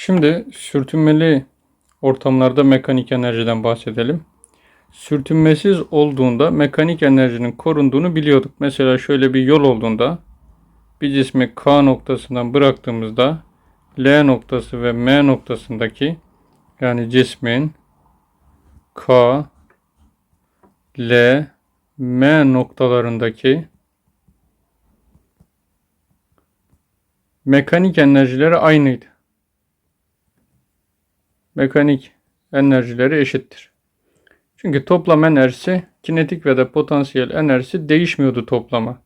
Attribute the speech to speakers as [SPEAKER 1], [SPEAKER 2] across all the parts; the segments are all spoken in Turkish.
[SPEAKER 1] Şimdi sürtünmeli ortamlarda mekanik enerjiden bahsedelim. Sürtünmesiz olduğunda mekanik enerjinin korunduğunu biliyorduk. Mesela şöyle bir yol olduğunda bir cismi K noktasından bıraktığımızda L noktası ve M noktasındaki yani cismin K, L, M noktalarındaki mekanik enerjileri aynıydı. Mekanik enerjileri eşittir. Çünkü toplam enerjisi kinetik ve de potansiyel enerjisi değişmiyordu toplama.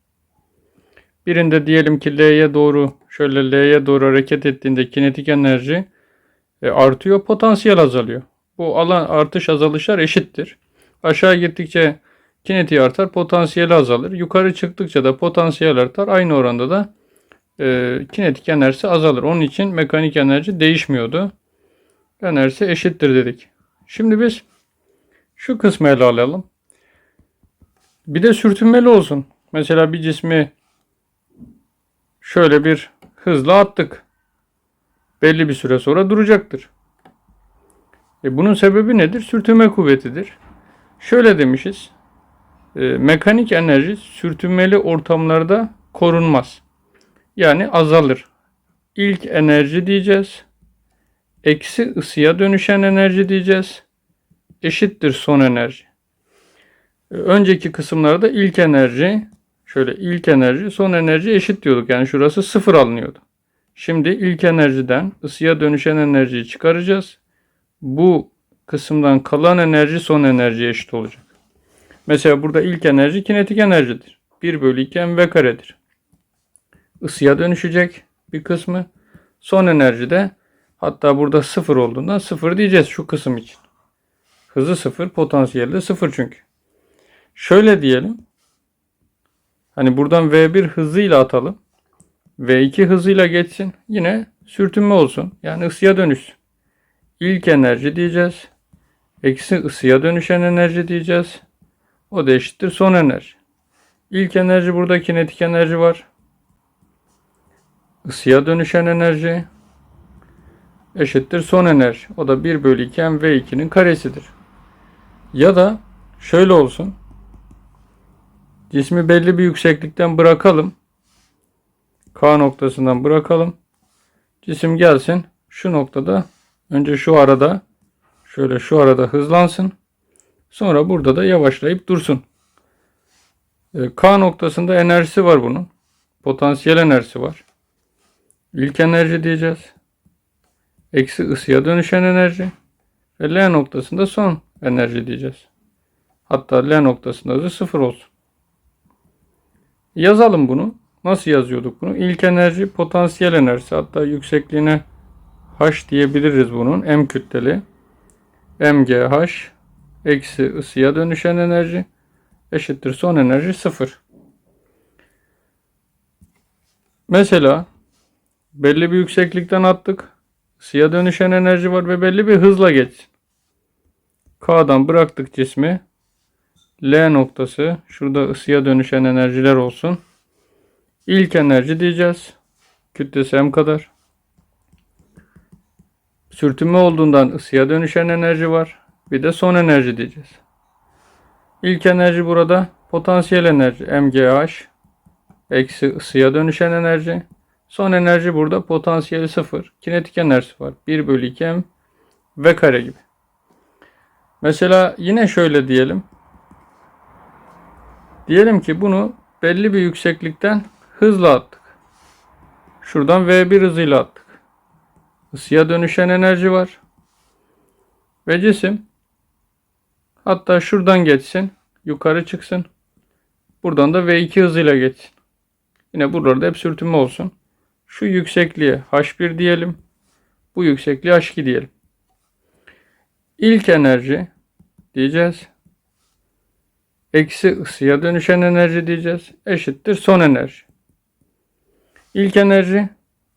[SPEAKER 1] Birinde diyelim ki L'ye doğru şöyle L'ye doğru hareket ettiğinde kinetik enerji e, artıyor, potansiyel azalıyor. Bu alan artış azalışlar eşittir. Aşağı gittikçe kinetiği artar, potansiyeli azalır. Yukarı çıktıkça da potansiyel artar. Aynı oranda da e, kinetik enerjisi azalır. Onun için mekanik enerji değişmiyordu. Enerjisi eşittir dedik. Şimdi biz şu kısmı ele alalım. Bir de sürtünmeli olsun. Mesela bir cismi şöyle bir hızla attık. Belli bir süre sonra duracaktır. E bunun sebebi nedir? Sürtünme kuvvetidir. Şöyle demişiz. E, mekanik enerji sürtünmeli ortamlarda korunmaz. Yani azalır. İlk enerji diyeceğiz. Eksi ısıya dönüşen enerji diyeceğiz. Eşittir son enerji. E, Önceki kısımlarda ilk enerji, şöyle ilk enerji, son enerji eşit diyorduk. Yani şurası sıfır alınıyordu. Şimdi ilk enerjiden ısıya dönüşen enerjiyi çıkaracağız. Bu kısımdan kalan enerji son enerjiye eşit olacak. Mesela burada ilk enerji kinetik enerjidir. 1 bölü 2 mv karedir. Isıya dönüşecek bir kısmı. Son enerji de hatta burada sıfır olduğundan sıfır diyeceğiz şu kısım için. Hızı sıfır, potansiyeli de sıfır çünkü. Şöyle diyelim. Hani buradan V1 hızıyla atalım. V2 hızıyla geçsin. Yine sürtünme olsun. Yani ısıya dönüşsün. İlk enerji diyeceğiz. Eksi ısıya dönüşen enerji diyeceğiz. O da eşittir son enerji. İlk enerji burada kinetik enerji var. Isıya dönüşen enerji eşittir son enerji. O da 1 bölü 2 mv2'nin karesidir. Ya da şöyle olsun. Cismi belli bir yükseklikten bırakalım. K noktasından bırakalım. Cisim gelsin. Şu noktada önce şu arada şöyle şu arada hızlansın. Sonra burada da yavaşlayıp dursun. E, K noktasında enerjisi var bunun. Potansiyel enerjisi var. İlk enerji diyeceğiz. Eksi ısıya dönüşen enerji. Ve L noktasında son enerji diyeceğiz. Hatta L noktasında da sıfır olsun. Yazalım bunu. Nasıl yazıyorduk bunu? İlk enerji potansiyel enerjisi. Hatta yüksekliğine H diyebiliriz bunun. M kütleli. MGH eksi ısıya dönüşen enerji eşittir son enerji sıfır. Mesela belli bir yükseklikten attık. Isıya dönüşen enerji var ve belli bir hızla geçsin. K'dan bıraktık cismi. L noktası. Şurada ısıya dönüşen enerjiler olsun. İlk enerji diyeceğiz. Kütlesi M kadar. Sürtünme olduğundan ısıya dönüşen enerji var. Bir de son enerji diyeceğiz. İlk enerji burada potansiyel enerji MGH eksi ısıya dönüşen enerji. Son enerji burada potansiyeli sıfır. Kinetik enerjisi var. 1 bölü 2 M V kare gibi. Mesela yine şöyle diyelim. Diyelim ki bunu belli bir yükseklikten hızla attık. Şuradan V1 hızıyla attık. Isıya dönüşen enerji var. Ve cisim hatta şuradan geçsin. Yukarı çıksın. Buradan da V2 hızıyla geçsin. Yine buralarda hep sürtünme olsun. Şu yüksekliğe H1 diyelim. Bu yüksekliğe H2 diyelim. İlk enerji diyeceğiz. Eksi ısıya dönüşen enerji diyeceğiz. Eşittir son enerji. İlk enerji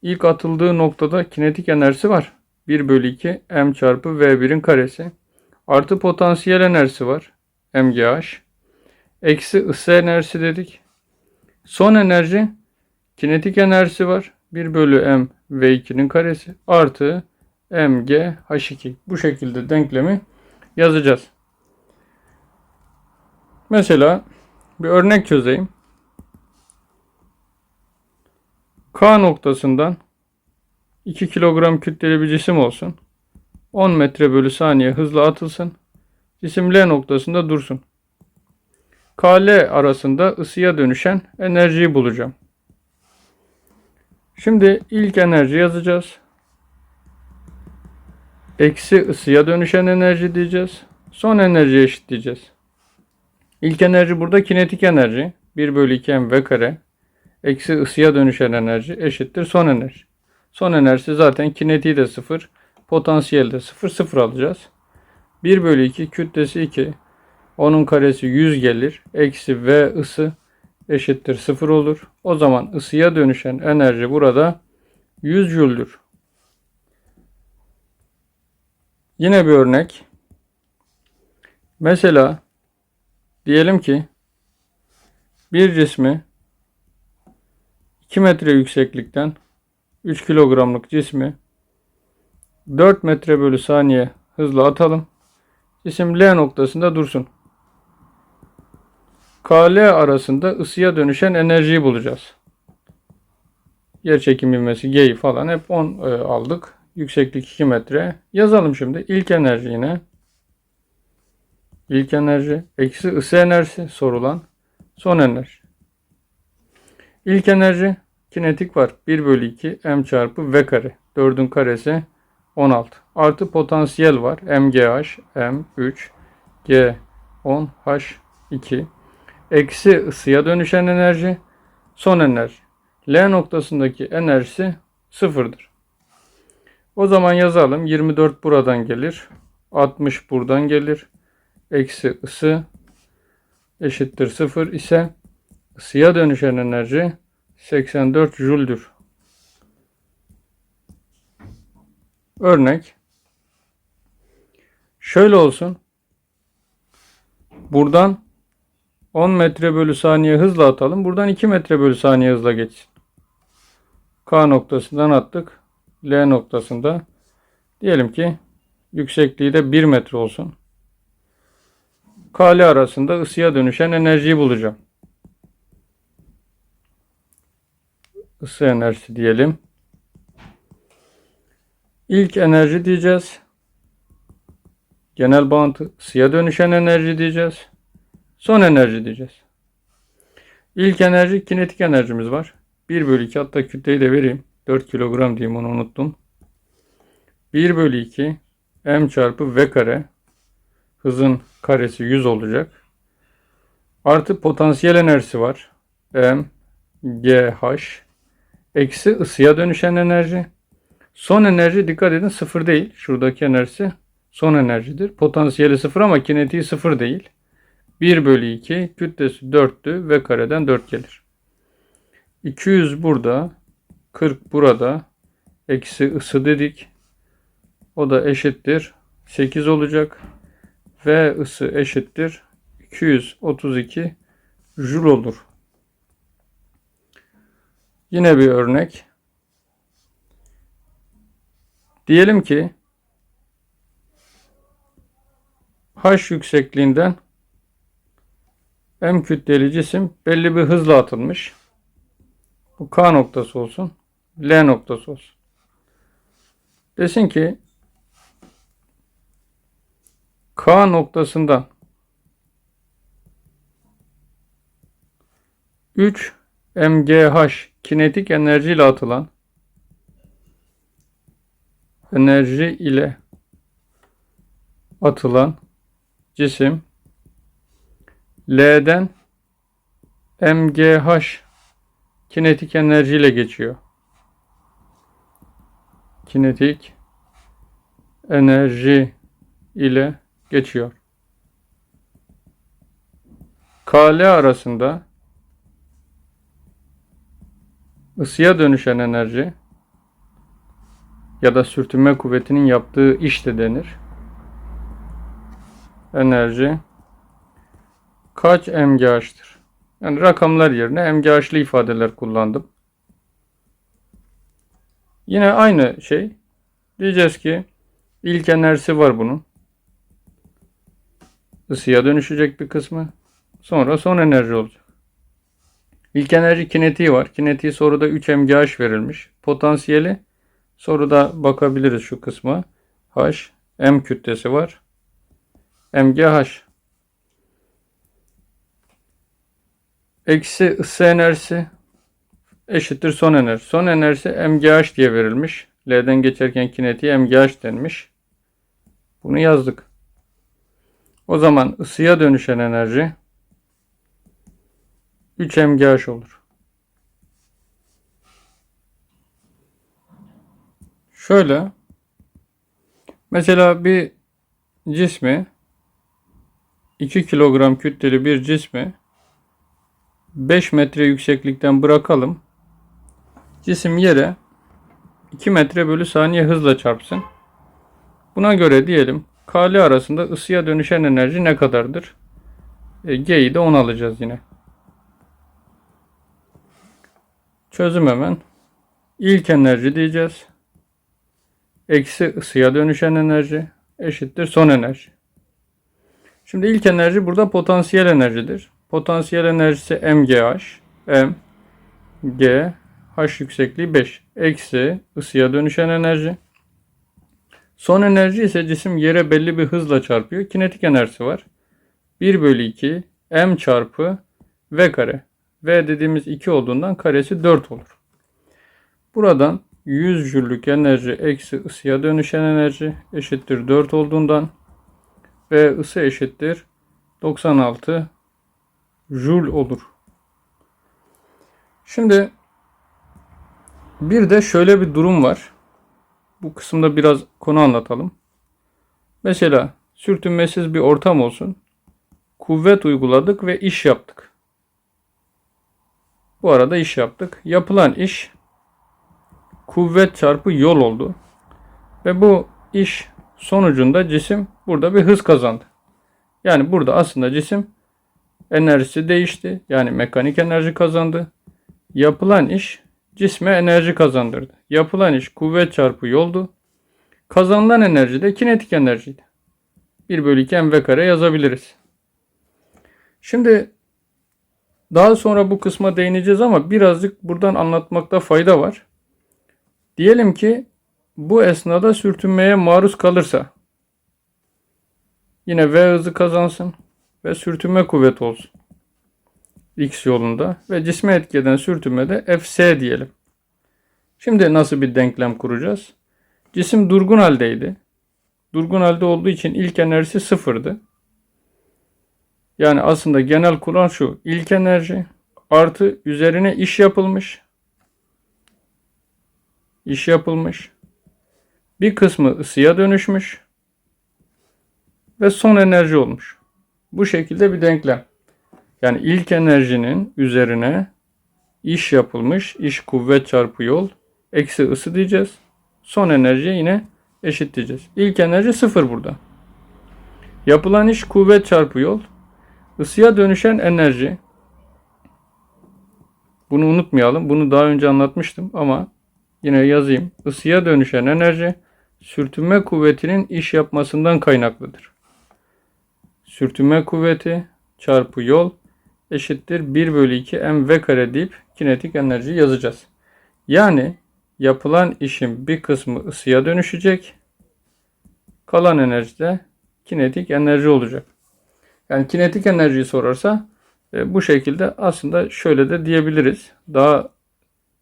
[SPEAKER 1] ilk atıldığı noktada kinetik enerjisi var. 1 bölü 2 m çarpı v1'in karesi. Artı potansiyel enerjisi var. mgh. Eksi ısı enerjisi dedik. Son enerji kinetik enerjisi var. 1 bölü m v2'nin karesi. Artı mg h2. Bu şekilde denklemi yazacağız. Mesela bir örnek çözeyim. K noktasından 2 kilogram kütleli bir cisim olsun. 10 metre bölü saniye hızla atılsın. Cisim L noktasında dursun. KL arasında ısıya dönüşen enerjiyi bulacağım. Şimdi ilk enerji yazacağız. Eksi ısıya dönüşen enerji diyeceğiz. Son enerji eşitleyeceğiz. İlk enerji burada kinetik enerji. 1 bölü 2 mv kare. Eksi ısıya dönüşen enerji eşittir son enerji. Son enerjisi zaten kinetiği de 0. Potansiyeli de 0. 0 alacağız. 1 bölü 2 kütlesi 2. Onun karesi 100 gelir. Eksi V ısı eşittir 0 olur. O zaman ısıya dönüşen enerji burada 100 jüldür. Yine bir örnek. Mesela diyelim ki bir cismi 2 metre yükseklikten 3 kilogramlık cismi 4 metre bölü saniye hızla atalım. Cisim L noktasında dursun. KL arasında ısıya dönüşen enerjiyi bulacağız. Yer çekim ivmesi G'yi falan hep 10 e, aldık. Yükseklik 2 metre. Yazalım şimdi. İlk enerji yine. İlk enerji eksi ısı enerjisi sorulan son enerji. İlk enerji kinetik var. 1 bölü 2 m çarpı v kare. 4'ün karesi 16. Artı potansiyel var. mgh m3 g 10 h 2 eksi ısıya dönüşen enerji son enerji. L noktasındaki enerjisi sıfırdır. O zaman yazalım. 24 buradan gelir. 60 buradan gelir. Eksi ısı eşittir 0 ise ısıya dönüşen enerji 84 jüldür. Örnek şöyle olsun. Buradan 10 metre bölü saniye hızla atalım. Buradan 2 metre bölü saniye hızla geçsin. K noktasından attık. L noktasında diyelim ki yüksekliği de 1 metre olsun. K L arasında ısıya dönüşen enerjiyi bulacağım. Isı enerjisi diyelim. İlk enerji diyeceğiz. Genel bağıntı ısıya dönüşen enerji diyeceğiz. Son enerji diyeceğiz. İlk enerji kinetik enerjimiz var. 1 bölü 2 hatta kütleyi de vereyim. 4 kilogram diyeyim onu unuttum. 1 bölü 2 m çarpı v kare hızın karesi 100 olacak. Artı potansiyel enerjisi var. m g h eksi ısıya dönüşen enerji. Son enerji dikkat edin sıfır değil. Şuradaki enerjisi son enerjidir. Potansiyeli sıfır ama kinetiği sıfır değil. 1 bölü 2 kütlesi 4'tü ve kareden 4 gelir. 200 burada 40 burada eksi ısı dedik. O da eşittir 8 olacak. Ve ısı eşittir 232 jül olur. Yine bir örnek. Diyelim ki H yüksekliğinden M kütleli cisim belli bir hızla atılmış. Bu K noktası olsun. L noktası olsun. Desin ki K noktasından 3 mgh kinetik enerji ile atılan enerji ile atılan cisim L'den mgh kinetik enerji ile geçiyor. Kinetik enerji ile geçiyor. KL arasında ısıya dönüşen enerji ya da sürtünme kuvvetinin yaptığı iş de denir. Enerji kaç mgh'tır? Yani rakamlar yerine mgh'lı ifadeler kullandım. Yine aynı şey. Diyeceğiz ki ilk enerjisi var bunun. Isıya dönüşecek bir kısmı. Sonra son enerji olacak. İlk enerji kinetiği var. Kinetiği soruda 3 mgh verilmiş. Potansiyeli soruda bakabiliriz şu kısma. H, m kütlesi var. mgh. Eksi ısı enerjisi eşittir son enerji. Son enerjisi mgh diye verilmiş. L'den geçerken kinetiğe mgh denmiş. Bunu yazdık. O zaman ısıya dönüşen enerji 3 mgh olur. Şöyle mesela bir cismi 2 kilogram kütleli bir cismi 5 metre yükseklikten bırakalım. Cisim yere 2 metre bölü saniye hızla çarpsın. Buna göre diyelim K'li arasında ısıya dönüşen enerji ne kadardır? E, G'yi de 10 alacağız yine. Çözüm hemen. İlk enerji diyeceğiz. Eksi ısıya dönüşen enerji eşittir son enerji. Şimdi ilk enerji burada potansiyel enerjidir. Potansiyel enerjisi mgh, m, g, h yüksekliği 5. Eksi ısıya dönüşen enerji. Son enerji ise cisim yere belli bir hızla çarpıyor. Kinetik enerjisi var. 1 bölü 2 m çarpı v kare. v dediğimiz 2 olduğundan karesi 4 olur. Buradan 100 jüllük enerji eksi ısıya dönüşen enerji eşittir 4 olduğundan ve ısı eşittir 96 joule olur. Şimdi bir de şöyle bir durum var. Bu kısımda biraz konu anlatalım. Mesela sürtünmesiz bir ortam olsun. Kuvvet uyguladık ve iş yaptık. Bu arada iş yaptık. Yapılan iş kuvvet çarpı yol oldu. Ve bu iş sonucunda cisim burada bir hız kazandı. Yani burada aslında cisim enerjisi değişti. Yani mekanik enerji kazandı. Yapılan iş cisme enerji kazandırdı. Yapılan iş kuvvet çarpı yoldu. Kazanılan enerji de kinetik enerjiydi. 1 bölü 2 mv kare yazabiliriz. Şimdi daha sonra bu kısma değineceğiz ama birazcık buradan anlatmakta fayda var. Diyelim ki bu esnada sürtünmeye maruz kalırsa yine V hızı kazansın ve sürtünme kuvveti olsun. X yolunda ve cisme etki eden sürtünmede Fs diyelim. Şimdi nasıl bir denklem kuracağız? Cisim durgun haldeydi. Durgun halde olduğu için ilk enerjisi sıfırdı. Yani aslında genel kural şu. İlk enerji artı üzerine iş yapılmış. İş yapılmış. Bir kısmı ısıya dönüşmüş. Ve son enerji olmuş. Bu şekilde bir denklem. Yani ilk enerjinin üzerine iş yapılmış, iş kuvvet çarpı yol, eksi ısı diyeceğiz. Son enerjiye yine eşit diyeceğiz. İlk enerji sıfır burada. Yapılan iş kuvvet çarpı yol. Isıya dönüşen enerji. Bunu unutmayalım. Bunu daha önce anlatmıştım ama yine yazayım. Isıya dönüşen enerji sürtünme kuvvetinin iş yapmasından kaynaklıdır. Sürtünme kuvveti çarpı yol eşittir 1 bölü 2 mv kare deyip kinetik enerji yazacağız. Yani yapılan işin bir kısmı ısıya dönüşecek. Kalan enerji de kinetik enerji olacak. Yani kinetik enerjiyi sorarsa e, bu şekilde aslında şöyle de diyebiliriz. Daha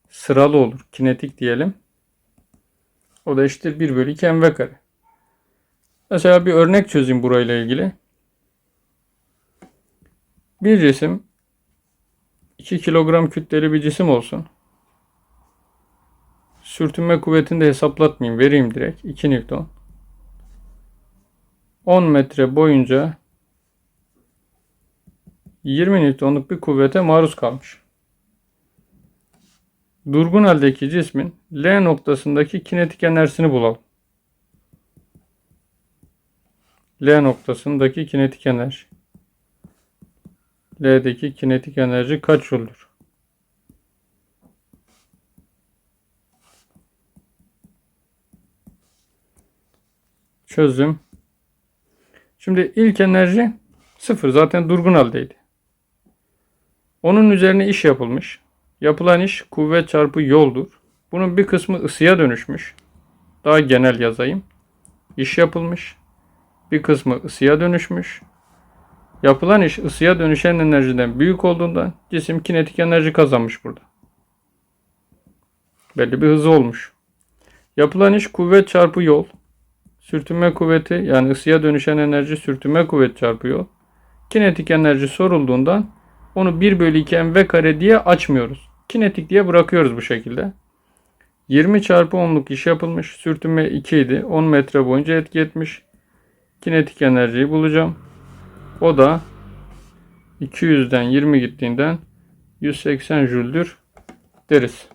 [SPEAKER 1] sıralı olur. Kinetik diyelim. O da eşittir 1 bölü 2 mv kare. Mesela bir örnek çözeyim burayla ilgili. Bir cisim 2 kilogram kütleli bir cisim olsun. Sürtünme kuvvetini de hesaplatmayayım. Vereyim direkt. 2 Newton. 10 metre boyunca 20 Newton'luk bir kuvvete maruz kalmış. Durgun haldeki cismin L noktasındaki kinetik enerjisini bulalım. L noktasındaki kinetik enerji. L'deki kinetik enerji kaç joul'dur? Çözüm. Şimdi ilk enerji sıfır. Zaten durgun haldeydi. Onun üzerine iş yapılmış. Yapılan iş kuvvet çarpı yoldur. Bunun bir kısmı ısıya dönüşmüş. Daha genel yazayım. İş yapılmış. Bir kısmı ısıya dönüşmüş. Yapılan iş ısıya dönüşen enerjiden büyük olduğundan cisim kinetik enerji kazanmış burada. Belli bir hızı olmuş. Yapılan iş kuvvet çarpı yol. Sürtünme kuvveti yani ısıya dönüşen enerji sürtünme kuvvet çarpı yol. Kinetik enerji sorulduğundan onu 1 bölü 2 mv kare diye açmıyoruz. Kinetik diye bırakıyoruz bu şekilde. 20 çarpı 10'luk iş yapılmış. Sürtünme 2 idi. 10 metre boyunca etki etmiş. Kinetik enerjiyi bulacağım. O da 200'den 20 gittiğinden 180 jüldür deriz.